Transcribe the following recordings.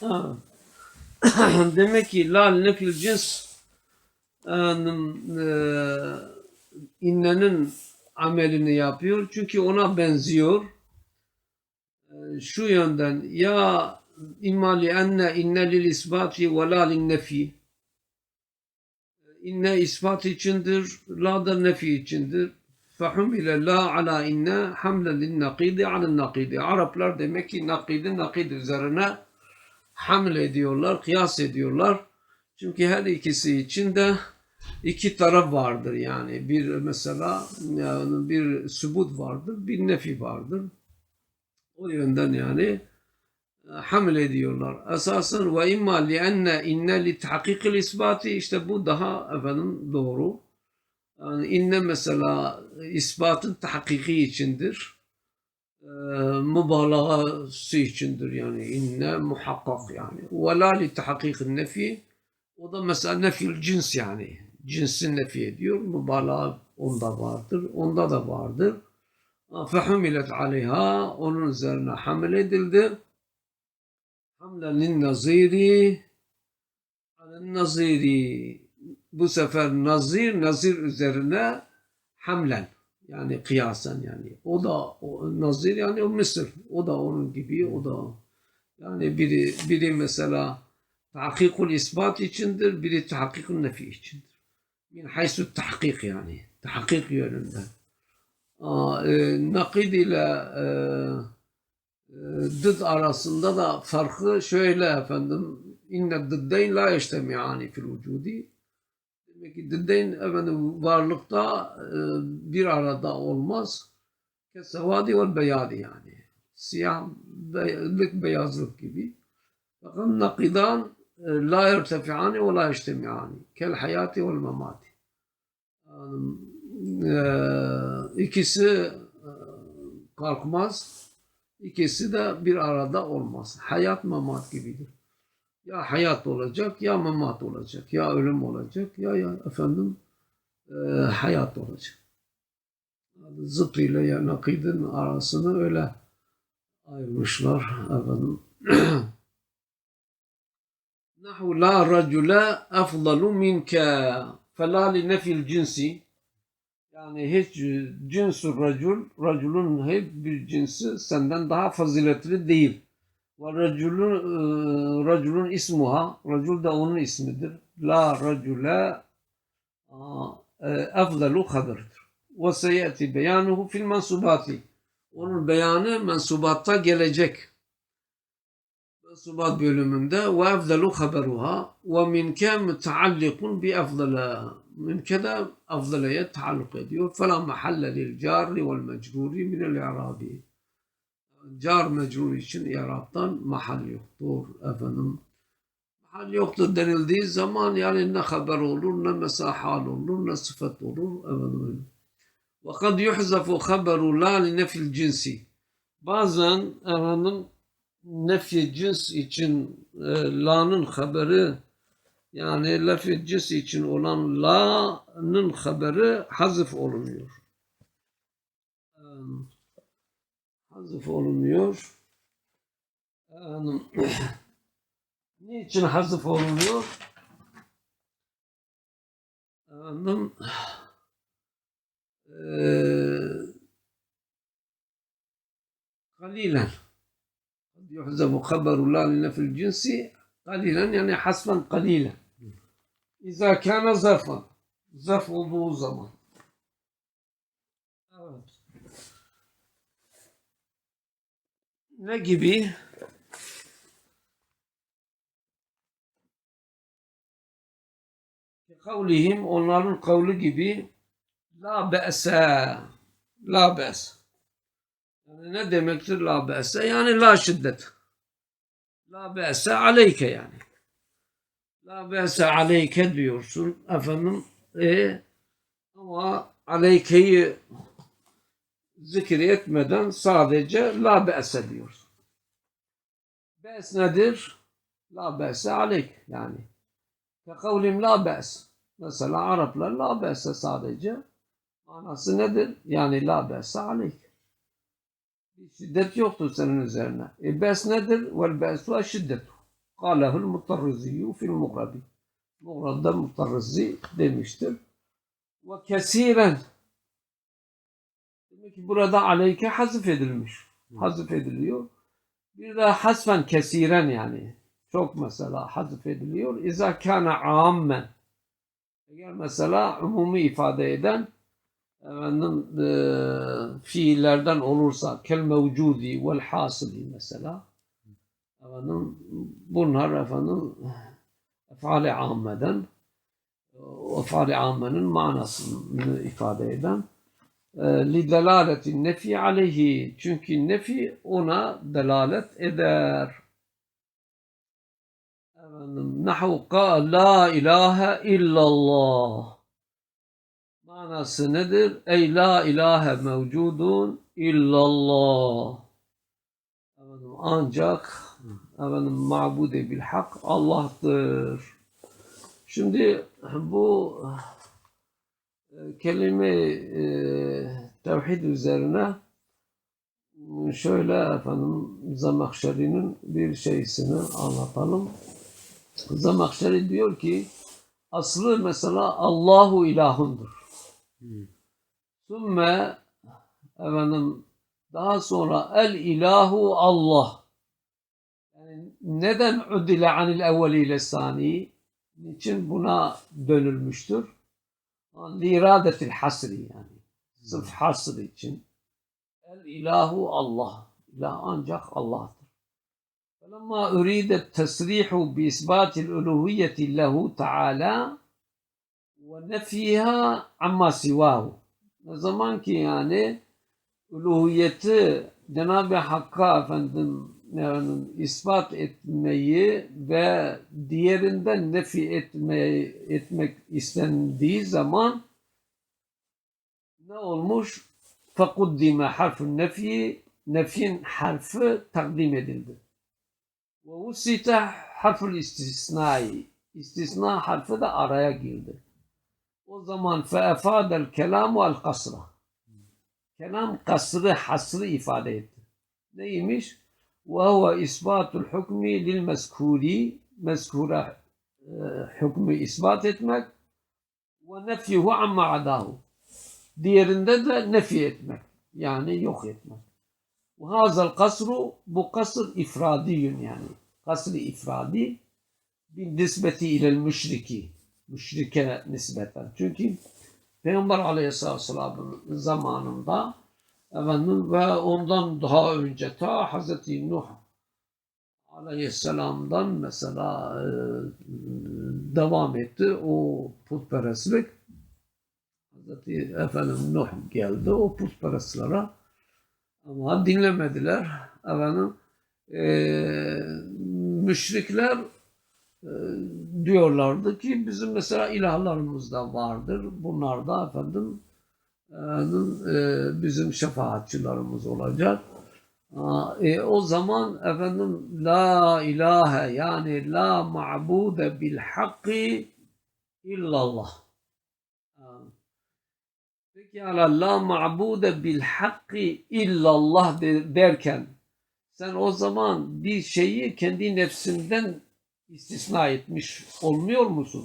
Ha. Demek ki la nefil cins innenin amelini yapıyor. Çünkü ona benziyor. Şu yönden ya imma li enne inne lil isbati ve la lin nefi. İnne ispat içindir, la da nefi içindir. La ala inne hamle lin nakidi alin nakidi. Araplar demek ki nakidi nakid üzerine hamle ediyorlar, kıyas ediyorlar. Çünkü her ikisi için de iki taraf vardır yani. Bir mesela yani bir sübut vardır, bir nefi vardır. O yönden yani e, hamle ediyorlar. Esasen ve imma li enne inne li tahkikil isbati işte bu daha efendim doğru. Yani inne mesela ispatın tahkiki içindir. Ee, mübalağası içindir yani inne muhakkak yani. Ve la li tahkikin nefi o da mesela nefil cins yani. Cinsi nefi ediyor. Mübalağa onda vardır. Onda da vardır. Fehumilet aleyha onun üzerine hamil edildi. Hamlenin naziri alen naziri bu sefer nazir nazir üzerine hamlen. Yani kıyasen yani. O da o, nazir yani o Mısır. O da onun gibi o da yani biri biri mesela tahkikul isbat içindir biri tahkikul nefi içindir. Min haysu tahkik yani. Tahkik yönünden Aa, e, nakid ile e, e, dıd arasında da farkı şöyle efendim inne dıddeyn la yeştemi'ani fil vücudi dıddeyn efendim varlıkta e, bir arada olmaz. Kesevadi vel beyadi yani. Siyahlık beyazlık gibi. Fakat nakidan e, la yertefi'ani ve la yeştemi'ani. Kel hayati vel memati e, ikisi e, kalkmaz. İkisi de bir arada olmaz. Hayat memat gibidir. Ya hayat olacak ya memat olacak. Ya ölüm olacak ya, ya efendim e, hayat olacak. Yani zıt ile ya nakidin arasını öyle ayırmışlar efendim. Nahu la racule afdalu minke fela li nefil cinsi yani hiç cinsur racul, raculun hep bir cinsi senden daha faziletli değil. Raculun, e, raculun ismuha, racul da onun ismidir. La racule e, efdalu haberdir. Ve seyeti beyanuhu fil mensubati. Onun beyanı mensubatta gelecek. Mensubat bölümünde ve efdalu haberuha ve minke müteallikun bi efdala minke de afdaleye taalluk ediyor. فَلَا مَحَلَّ لِلْجَارِ وَالْمَجْرُورِ مِنَ الْاِعْرَابِ car mecrur için i'raptan mahal yoktur efendim. Mahal yoktur denildiği zaman yani ne haber olur, ne mesahal olur, ne sıfat olur efendim. Ve kad yuhzafu haberu la li nefil cinsi. Bazen efendim nefye cins için e, la'nın haberi yani lafı cins için olan la'nın haberi hazif olunuyor. hazıf olunuyor. Um, niçin hazıf olunuyor? Efendim, eee قليلا قد يحذف خبر لا لنفي الجنس قليلا يعني حسبا قليلا إذا كان ظرفا ظرف olduğu zaman ne gibi kavlihim onların kavlu gibi la be'se la be's yani ne demektir la be'se yani la şiddet La be'se aleyke yani. La be'se aleyke diyorsun efendim. E, ama aleykeyi zikir etmeden sadece la be'se diyorsun. Be's nedir? La be'se aleyk yani. Ke kavlim la be's. Mesela Araplar la be'se sadece. Manası nedir? Yani la be'se aleyk. Şiddet yoktur senin üzerine. E bes nedir? Vel besu şiddetu. Kâlehul mutarriziyyü fil mugrabi. Mugradda mutarrizi demiştir. Ve kesiren. Demek ki burada aleyke hazif edilmiş. Hazif ediliyor. Bir de hasfen kesiren yani. Çok mesela hazif ediliyor. İza kana ammen. Eğer mesela umumi ifade eden efendim, e, fiillerden olursa kel mevcudi vel hasili mesela efendim, bunlar efendim efali ammeden efali ammenin manasını ifade eden li delaleti nefi aleyhi çünkü nefi ona delalet eder. Efendim, nahu la ilahe illallah manası nedir? Ey la ilahe mevcudun illallah. Efendim, ancak efendim, ma'bude bil hak Allah'tır. Şimdi bu e, kelime e, tevhid üzerine şöyle efendim Zamakşeri'nin bir şeysini anlatalım. Zamakşeri diyor ki aslı mesela Allahu ilahundur. Sümme efendim daha sonra el ilahu Allah. Yani neden udile anil evveli ile sani? Niçin buna dönülmüştür? لإرادة الحصري يعني. نعم. صرف حصري için الإله الله. لا أنجح الله. فلما أريد التصريح بإثبات الألوهية له تعالى ونفيها عما سواه. زمان كي يعني ألوهية جناب حقا فندم yani ispat etmeyi ve diğerinden nefi etmeyi, etmek istendiği zaman ne olmuş? فَقُدِّمَ harfun nefi nefin harfi takdim edildi. Ve usite harful istisnai istisna harfi de araya girdi. O zaman feefadel kelamu el kasra. Kelam kasrı, hasrı ifade etti. Neymiş? İsbatul hükmü lil meskuri. Meskura e, hükmü ispat etmek. Ve nefyuhu amma adahu. Diğerinde de nefi etmek. Yani yok etmek. Ve hazel kasru bu kasr ifradiyün yani. Kasr ifradi bin nisbeti ilel müşriki müşrike nispeten. Çünkü Peygamber Aleyhisselatü zamanında efendim ve ondan daha önce ta Hazreti Nuh Aleyhisselam'dan mesela e, devam etti o putperestlik. Hazreti efendim Nuh geldi o putperestlere ama dinlemediler. Efendim e, müşrikler e, diyorlardı ki bizim mesela ilahlarımız da vardır. Bunlar da efendim bizim şefaatçılarımız olacak. E, o zaman efendim la ilahe yani la ma'bude bil hakki illallah. Peki ala la ma'bude bil hakki illallah derken sen o zaman bir şeyi kendi nefsinden istisna etmiş olmuyor musun?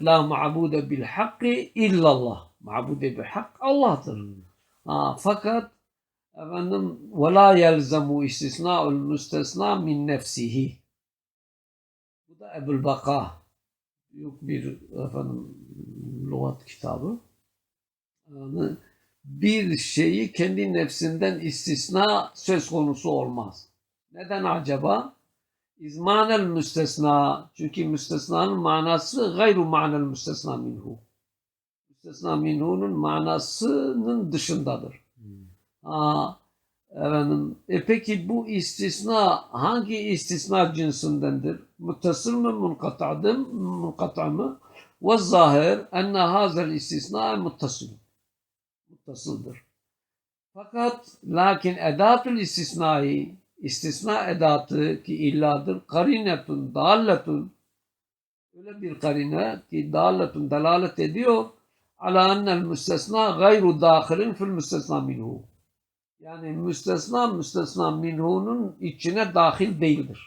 La ma'bude bil hakki illallah. Ma'bude bil hak Allah'tır. Ha, fakat efendim ve la yelzemu istisna'ul müstesna min nefsihi. Bu da Ebul Baka. Yok bir efendim lügat kitabı. Yani bir şeyi kendi nefsinden istisna söz konusu olmaz. Neden acaba? İzmanel müstesna. Çünkü müstesnanın manası gayru manel müstesna minhu. Müstesna minhu'nun manasının dışındadır. Hmm. Aa, efendim, e peki bu istisna hangi istisna cinsindendir? Muttasıl mı munkata'dır munkata mı? Ve zahir enne hazel istisna muttasıl. Muttasıldır. Fakat lakin edatul istisnai istisna edatı ki illadır. Karinetun, dalletun. Öyle bir karine ki dalletun dalalet ediyor. Ala ennel müstesna gayru dâhilin fil müstesna minhu. Yani müstesna müstesna minhunun içine dahil değildir.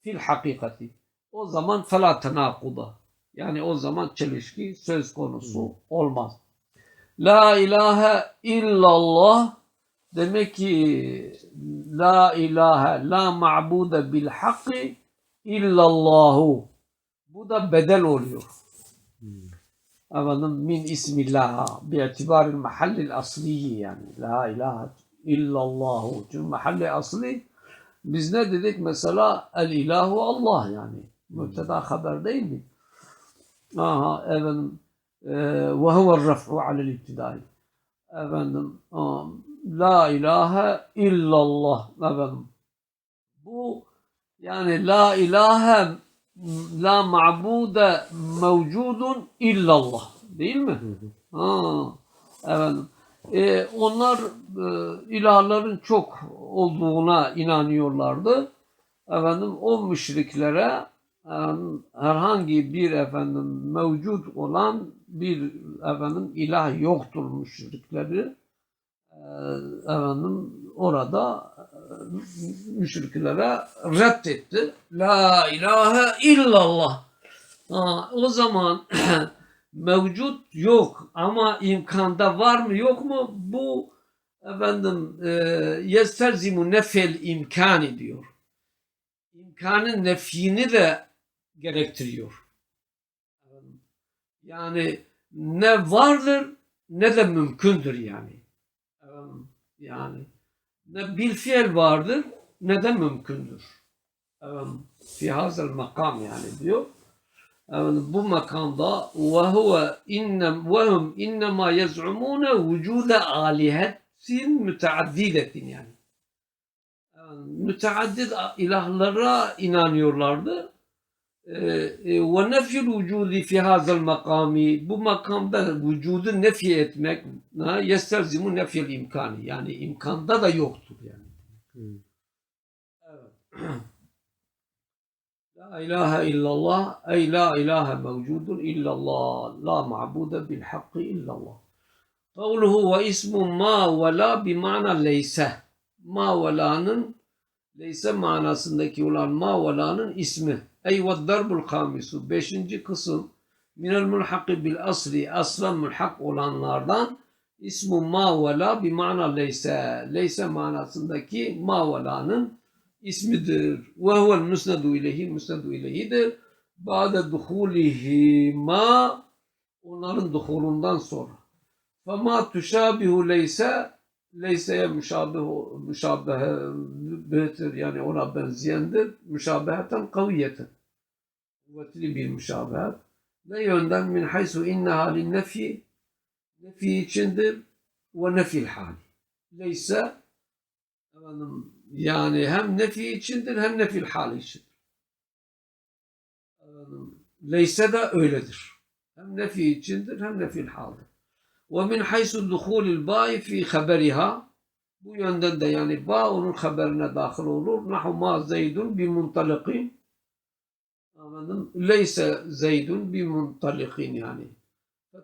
Fil hakikati. O zaman fela tenakuda. Yani o zaman çelişki söz konusu olmaz. La ilahe illallah demek ki la ilahe la ma'bude bil hakki illallahu. Bu da bedel oluyor. Efendim min ismillah bi'tibaril mahallil asliyi yani la ilahe illallahu. Çünkü mahalli asli biz ne dedik mesela el ilahu Allah yani. Mübteda haber değil mi? Aha efendim e, ve huve raf'u alel ibtidai. Efendim la ilahe illallah efendim. Bu yani la ilahe la ma'bude mevcudun illallah değil mi? Ha, efendim. E, onlar e, ilahların çok olduğuna inanıyorlardı. Efendim o müşriklere efendim, herhangi bir efendim mevcut olan bir efendim ilah yoktur müşrikleri. E, efendim orada müşriklere reddetti. La ilahe illallah. Ha, o zaman mevcut yok ama imkanda var mı yok mu? Bu efendim e, yesterzimu nefel imkani diyor. İmkanın nefini de gerektiriyor. Yani ne vardır ne de mümkündür yani. Yani bil fiil vardır ne de mümkündür. Fi hazel makam yani diyor. Efendim, bu makamda ve huve innem ve hum innema yez'umune vücude alihetin müteaddidetin yani. Yani müteaddit ilahlara inanıyorlardı. Ee, e, Ve nefyül vücudi fi hazel makami bu makamda vücudu nefi etmek yesterzimu nefyel imkani yani imkanda da yoktur yani. Evet. La ilahe illallah ey la ilahe mevcudun illallah la ma'bude bil hakkı illallah. Kavluhu ve ismu ma ve la bi mana leyse. Ma ve la'nın leyse manasındaki olan ma ve la'nın ismi. Ey ve darbul kamisu. Beşinci kısım minel mulhaki bil asli. Asla mulhak olanlardan ismu ma ve la bi mana leyse. Leyse manasındaki ma ve la'nın ismidir. Ve huvel müsnedu ileyhi müsnedu ileyhidir. Ba'de duhulihi ma onların duhulundan sonra. Fema tuşabihu leyse leyseye müşabehu müşabehedir yani ona benzeyendir. Müşabeheten kaviyeten. Kuvvetli bir müşabehet. Ne yönden min haysu inne halin nefi nefi içindir ve nefil hali. Leyse efendim, yani hem nefi içindir hem nefil hali içindir. Efendim, Leyse de öyledir. Hem nefi içindir hem nefil halidir. Ve min haysu duhulil ba'i fi haberiha bu yönden de yani ba onun haberine dahil olur. Nahu ma zeydun bi muntalikin anladım. Leyse zeydun bi muntalikin yani.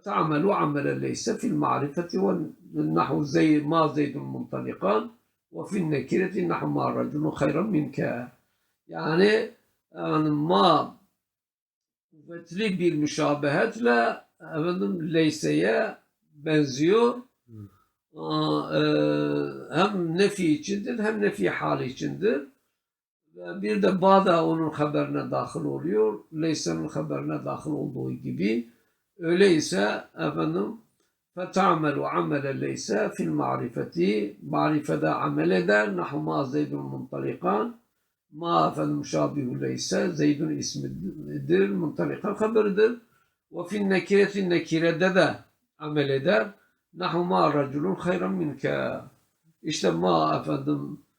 Ta'amelu amelen leyse fil marifeti ve nahu zey ma zeydun muntalikan ve fil nekireti nahu ma raculun hayran minke. Yani, yani ma kuvvetli bir müşabehetle efendim leyseye benziyor. Hmm. Aa, e, hem nefi içindir hem nefi hali içindir. Ve bir de Ba'da onun haberine dahil oluyor. Leyse'nin haberine dahil olduğu gibi. Öyleyse efendim فَتَعْمَلُ عَمَلَ لَيْسَ fil marifeti marifede amel eder. Nahu ma zeydun muntalikan ma efendim müşabihu leyse zeydun ismidir. Muntalikan haberidir. Ve fil nekireti nekirede de amel eder. Nahu ma raculun hayran minke. İşte ma efendim e,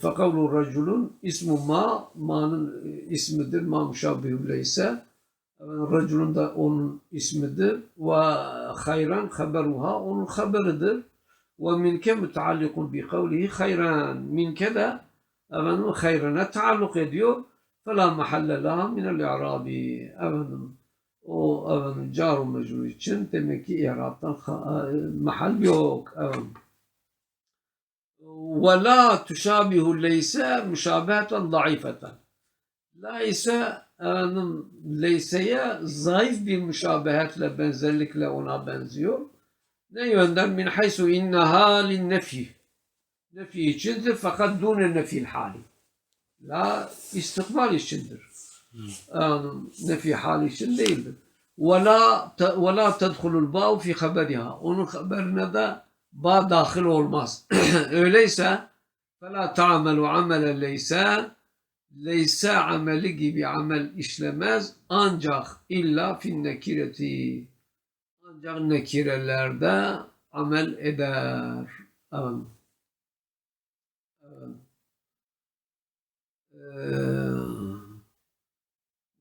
fekavlu raculun ismu ma ma'nın ismidir. Ma müşabihu leyse. Raculun da onun ismidir. Ve hayran haberuha onun haberidir. Ve minke müteallikun bi kavlihi hayran. Minke de efendim hayrana taalluk ediyor. فَلَا مَحَلَّ لَهَا مِنَ الْاِعْرَابِ Efendim o efendim car mecbur için demek ki i'rabtan mahal yok. Efendim. ولا تشابه ليس مشابهة ضعيفة. ليس آه، ليس ضعيف بمشابهة لبنزلك لأنا بنزيور نيوندر من حيث إنها للنفي. نفي شندر فقد دون النفي الحالي. لا استقبال شندر آه، نفي حالي شندر ولا ولا تدخل الباء في خبرها. ونخبرنا ذا ba dahil olmaz. Öyleyse فلا تعمل عمل leyse leyse ameli gibi amel işlemez ancak illa fin nekireti ancak nekirelerde amel eder. Evet. Evet. Ee,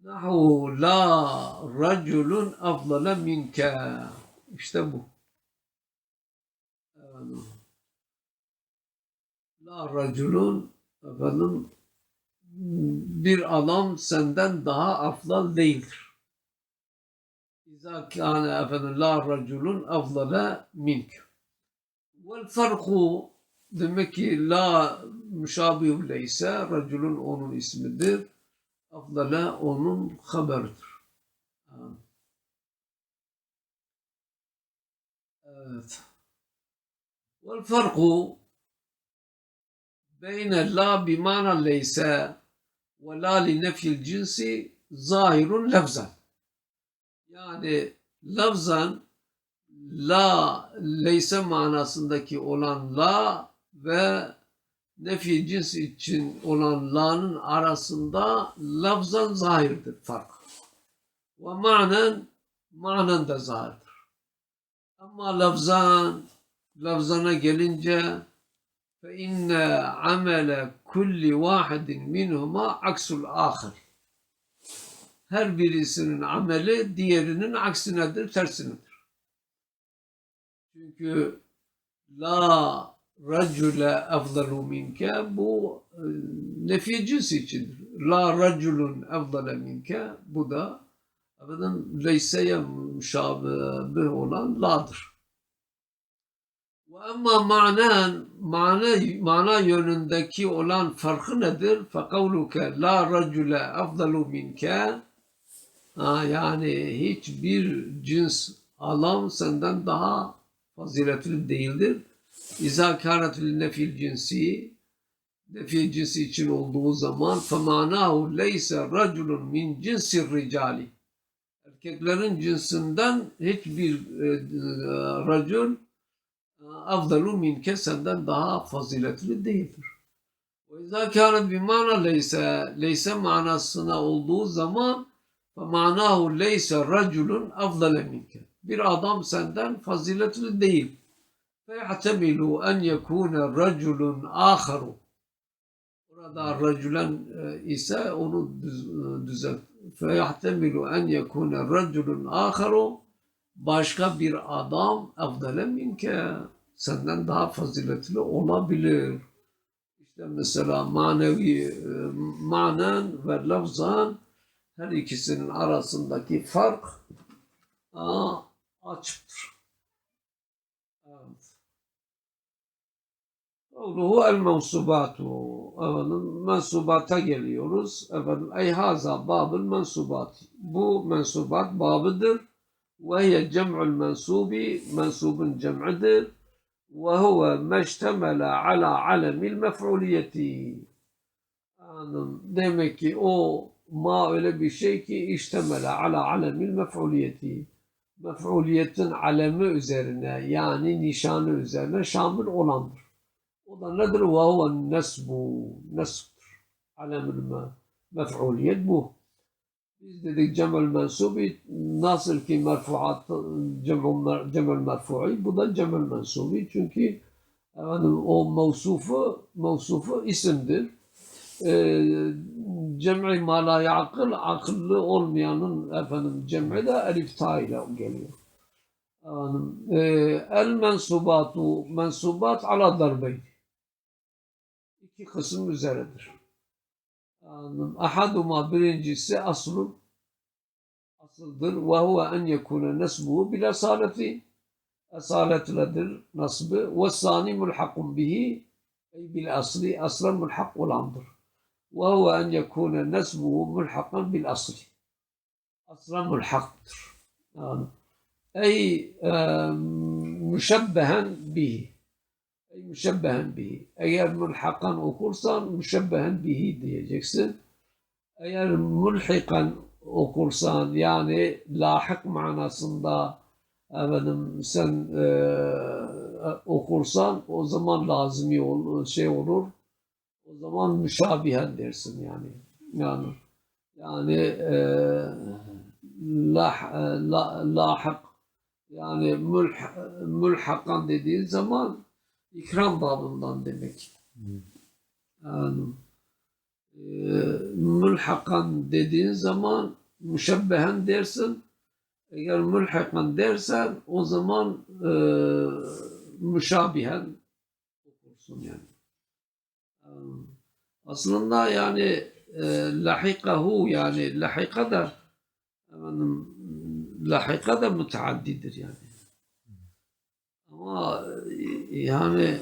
Nahu la raculun afdala minke. İşte bu. La raculun efendim bir adam senden daha afdal değildir. İza kâne efendim la raculun afdala mink. Vel farku demek ki la müşabih leyse raculun onun ismidir. Afdala onun haberidir. Evet. Vel farku beyne la bimana leyse ve la li nefil cinsi zahirun lafzan. Yani lafzan la leyse manasındaki olan la ve nefi cins için olan la'nın arasında lafzan zahirdir fark. Ve manen manen de zahirdir. Ama lafzan lafzana gelince fe inne amele kulli vahidin minhuma aksul. Her birisinin ameli diğerinin aksinedir, tersinedir. Çünkü la racule afdalu minke bu e, nefi içindir. La raculun afdale minke bu da efendim leyseye müşabih olan la'dır. Ama manen mana, mana yönündeki olan farkı nedir? Fekavluke la racule afdalu minke ha, yani hiçbir cins alan senden daha faziletli değildir. İza kânetil nefil cinsi nefil cinsi için olduğu zaman femanahu leyse raculun min cinsi ricali erkeklerin cinsinden hiçbir e, e, racul afdalu minke senden daha faziletli değildir. Ve izâ kânet bir mana leyse, leyse manasına olduğu zaman manahu leyse raculun afdale minke. Bir adam senden faziletli değil. Feyahtemilu en yekûne raculun âkharu. Burada raculen ise onu düzelt. Feyahtemilu en yekûne raculun âkharu başka bir adam afdale minke senden daha faziletli olabilir. İşte mesela manevi manen ve lafzan her ikisinin arasındaki fark açıktır. Evet. Kavluhu el mensubatu. Efendim, mensubata geliyoruz. Efendim, ey haza babıl mensubat. Bu mensubat babıdır. Ve hiye cem'ul mensubi. Mensubun cem'idir. Ve huve meştemele ala alemil mef'uliyeti. Efendim, demek ki o ma öyle bir şey ki iştemele ala alemil mef'uliyeti. Mef'uliyetin alemi üzerine yani nişanı üzerine şamil olandır. O da nedir? Ve huve nesbu. Nesbdir. Alemül mef'uliyet bu. Biz dedik cemel mensubi nasıl ki merfuat cemel merfu'i bu da cemel mensubi çünkü efendim, o mevsufu mevsufu isimdir. Ee, cem'i ma la yaqıl akıllı olmayanın efendim cem'i de elif ta ile geliyor. Efendim, e, el mensubatu mensubat ala darbeyn. İki kısım üzeredir. Efendim, ahaduma birincisi aslun asıldır. Ve huve en yekune nesbuhu bil asaleti esaletledir nasbı. Ve sani mulhakun bihi أي بالأصل أصلا ملحق والأمر وهو أن يكون نسبه ملحقا بالأصل أصلا ملحق يعني أي آم، مشبها به أي müşebben bihi. Eğer mülhakan okursan müşebben bihi diyeceksin. Eğer mülhikan okursan yani lahik manasında efendim sen e, okursan o zaman lazimi olur, şey olur. O zaman müşabihen dersin yani. Yani yani e, lah, la, lahik yani mülh, mülhakan dediğin zaman ikram babından demek. Yani, e, mülhakan dediğin zaman müşebbehen dersin. Eğer mülhakan dersen o zaman e, müşabihen okursun. Yani, Aslında yani e, lahikahu yani lahika da efendim, lahika da müteaddidir yani. Ama e, yani